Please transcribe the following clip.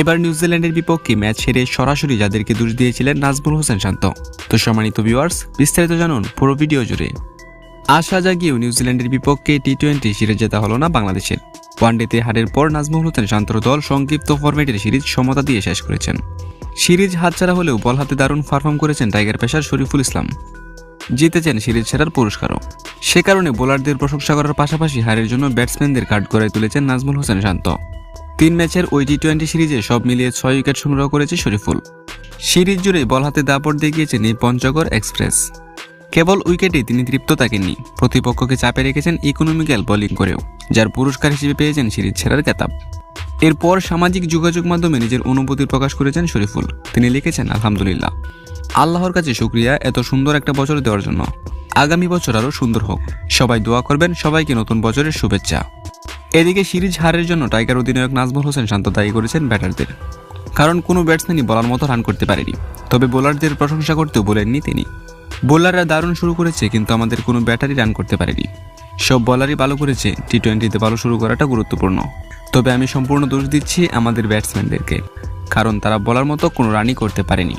এবার নিউজিল্যান্ডের বিপক্ষে ম্যাচ হেরে সরাসরি যাদেরকে দোষ দিয়েছিলেন নাজমুল হোসেন শান্ত। তো সম্মানিত ভিউয়ার্স বিস্তারিত জানুন পুরো ভিডিও জুড়ে। আশা জাগিয়েও নিউজিল্যান্ডের বিপক্ষে টি টোয়েন্টি সিরিজ জেতা হলো না বাংলাদেশের। ওয়ানডেতে হারের পর নাজমুল হোসেন শান্তর দল সংক্ষিপ্ত ফরম্যাটের সিরিজ সমতা দিয়ে শেষ করেছেন। সিরিজ হাতছাড়া হলেও বল হাতে দারুণ পারফর্ম করেছেন টাইগার পেশার শরীফুল ইসলাম। জিতেছেন সিরিজ সেরার পুরস্কারও। সে কারণে বোলারদের প্রশংসা করার পাশাপাশি হারের জন্য ব্যাটসম্যানদের কার্ড গড়ায় তুলেছেন নাজমুল হোসেন শান্ত। তিন ম্যাচের ওই টি টোয়েন্টি সিরিজে সব মিলিয়ে ছয় উইকেট সংগ্রহ করেছে শরীফুল। সিরিজ জুড়ে বল হাতে দাপট দেখিয়েছেন এই পঞ্চগড় এক্সপ্রেস। কেবল উইকেটে তিনি তৃপ্ত থাকেননি প্রতিপক্ষকে চাপে রেখেছেন ইকোনমিক্যাল বোলিং করেও, যার পুরস্কার হিসেবে পেয়েছেন সিরিজ ছেড়ার খেতাব এরপর সামাজিক যোগাযোগ মাধ্যমে নিজের অনুভূতি প্রকাশ করেছেন শরীফুল। তিনি লিখেছেন, আলহামদুলিল্লাহ। আল্লাহর কাছে শুক্রিয়া, এত সুন্দর একটা বছর দেওয়ার জন্য। আগামী বছর আরও সুন্দর হোক। সবাই দোয়া করবেন, সবাইকে নতুন বছরের শুভেচ্ছা। এদিকে সিরিজ হারের জন্য টাইগার অধিনায়ক নাজমুল হোসেন শান্ত দায়ী করেছেন ব্যাটারদের। কারণ কোনো ব্যাটসম্যানই বলার মতো রান করতে পারেনি। তবে বোলারদের প্রশংসা করতেও বলেননি তিনি। বোলাররা দারুণ শুরু করেছে, কিন্তু আমাদের কোনো ব্যাটারি রান করতে পারেনি। সব বলারই ভালো করেছে টি টোয়েন্টিতে ভালো শুরু করাটা গুরুত্বপূর্ণ। তবে আমি সম্পূর্ণ দোষ দিচ্ছি আমাদের ব্যাটসম্যানদেরকে, কারণ তারা বলার মতো কোনো রানই করতে পারেনি।